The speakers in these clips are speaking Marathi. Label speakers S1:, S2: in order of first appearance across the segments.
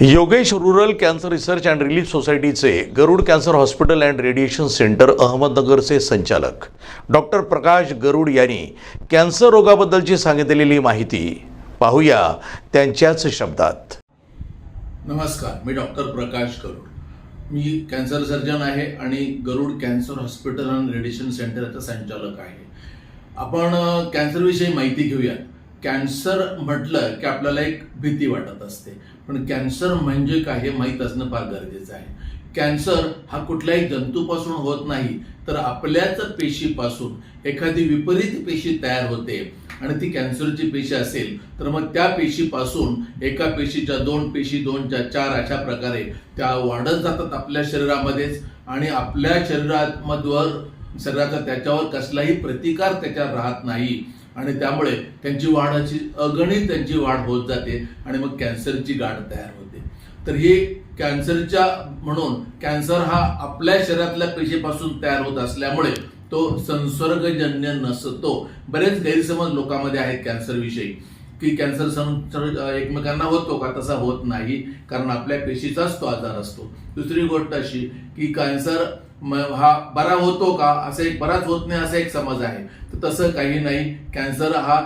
S1: Yogesh rural cancer research and relief सोसायटीचे Garud cancer hospital and radiation centre अहमदनगरचे संचालक. डॉक्टर प्रकाश गरुड यांनी कॅन्सर रोगाबद्दलची सांगितलेली माहिती पाहूया त्यांच्याच शब्दात.
S2: नमस्कार मी डॉक्टर प्रकाश गरुड. मी कॅन्सर सर्जन आहे आणि Garud cancer hospital and radiation सेंटरचा संचालक आहे. आपण कॅन्सरविषयी माहिती घेऊया कॅन्सर म्हटलं की आपल्याला एक भीती वाटत असते. पण कॅन्सर म्हणजे काय हे माहीत असणं फार गरजेचं आहे. कॅन्सर हा कुठल्याही जंतूपासून होत नाही तर आपल्याच पेशीपासून एखादी विपरीत पेशी तयार होते आणि ती कॅन्सरची पेशी असेल तर मग त्या पेशीपासून एका पेशीच्या दोन पेशी दोनच्या चार अशा प्रकारे त्या वाढत जातात आपल्या शरीरामध्येच आणि आपल्या शरीरामधवर शरीराचा त्याच्यावर कसलाही प्रतिकार त्याच्यावर राहत नाही. आणि त्यामुळे त्यांची वाढाची अगणित त्यांची वाढ होत जाते आणि मग कॅन्सरची गाठ तयार होते. तर हे कॅन्सरच्या म्हणून कॅन्सर हा आपल्या शरीरातल्या पेशीपासून तयार होत असल्यामुळे तो संसर्गजन्य नसतो. बरेच गैरसमज लोकांमध्ये आहेत कॅन्सरविषयी. की कॅन्सर संसर्ग एकमेकांना होतो का? तसा होत नाही. कारण आपल्या पेशीचाच तो आजार असतो. दुसरी गोष्ट अशी की कॅन्सर हा बरा होतो का? असा एक बराच होत नाही असा एक समज आहे. तर तसं काही नाही. कॅन्सर हा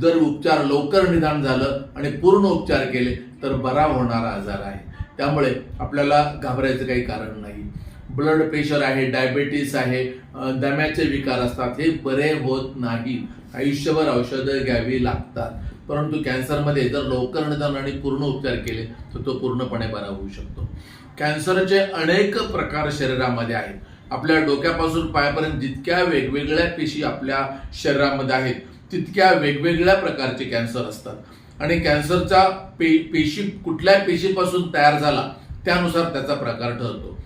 S2: जर उपचार लवकर निदान झालं आणि पूर्ण उपचार केले तर बरा होणारा आजार आहे. त्यामुळे आपल्याला घाबरायचं काही कारण नाही. ब्लड प्रेशर आहे डायबेटीस आहे दम्याचे विकार असतात. हे बरे होत नाही. आयुष्यभर औषधं घ्यावी लागतात. परंतु कॅन्सरमध्ये जर लवकर निदान आणि पूर्ण उपचार केले तर तो पूर्णपणे बरा होऊ शकतो. कॅन्सरचे अनेक प्रकार शरीरामध्ये आहेत. आपल्या डोक्यापासून पायापर्यंत जितक्या वेगवेगळ्या पेशी आपल्या शरीरामध्ये आहेत तितक्या वेगवेगळ्या प्रकारचे कॅन्सर असतात. आणि कॅन्सरचा पे पेशी कुठल्या पेशीपासून तयार झाला त्यानुसार त्याचा प्रकार ठरतो.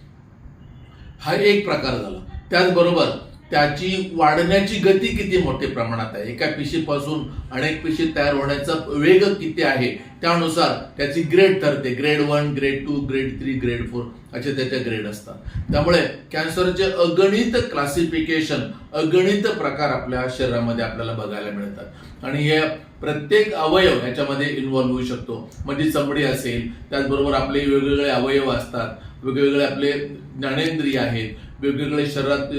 S2: हा एक प्रकार झाला. त्याचबरोबर त्याची वाढण्याची गती किती मोठ्या प्रमाणात आहे? एका पिशीपासून अनेक पिशी तयार होण्याचा वेग किती आहे? त्यानुसार त्याची ग्रेड ठरते. Grade one grade two grade three grade four असे त्याचे ग्रेड असतात. त्यामुळे कॅन्सरचे अगणित क्लासिफिकेशन अगणित प्रकार आपल्या शरीरामध्ये आपल्याला बघायला मिळतात. आणि हे प्रत्येक अवयव याच्यामध्ये इन्व्हॉल्व्ह होऊ शकतो. म्हणजे चमडी असेल त्याचबरोबर आपले वेगवेगळे अवयव असतात. वेगवेगळे आपले ज्ञानेंद्रिय आहेत. वेगवेगळे शरीरात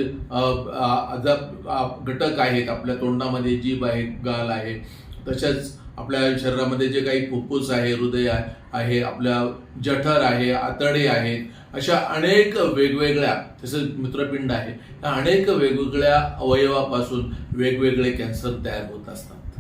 S2: घटक आहेत. आपल्या तोंडामध्ये जीभ आहे गाल आहे. तसेच आपल्या शरीरामध्ये जे काही फुफ्फुस आहे हृदय आहे- आपल्या जठर आहे आतडे आहेत अशा अनेक वेगवेगळ्या तसेच मूत्रपिंड आहे या अनेक वेगवेगळ्या अवयवापासून वेगवेगळे कॅन्सर तयार होत असतात.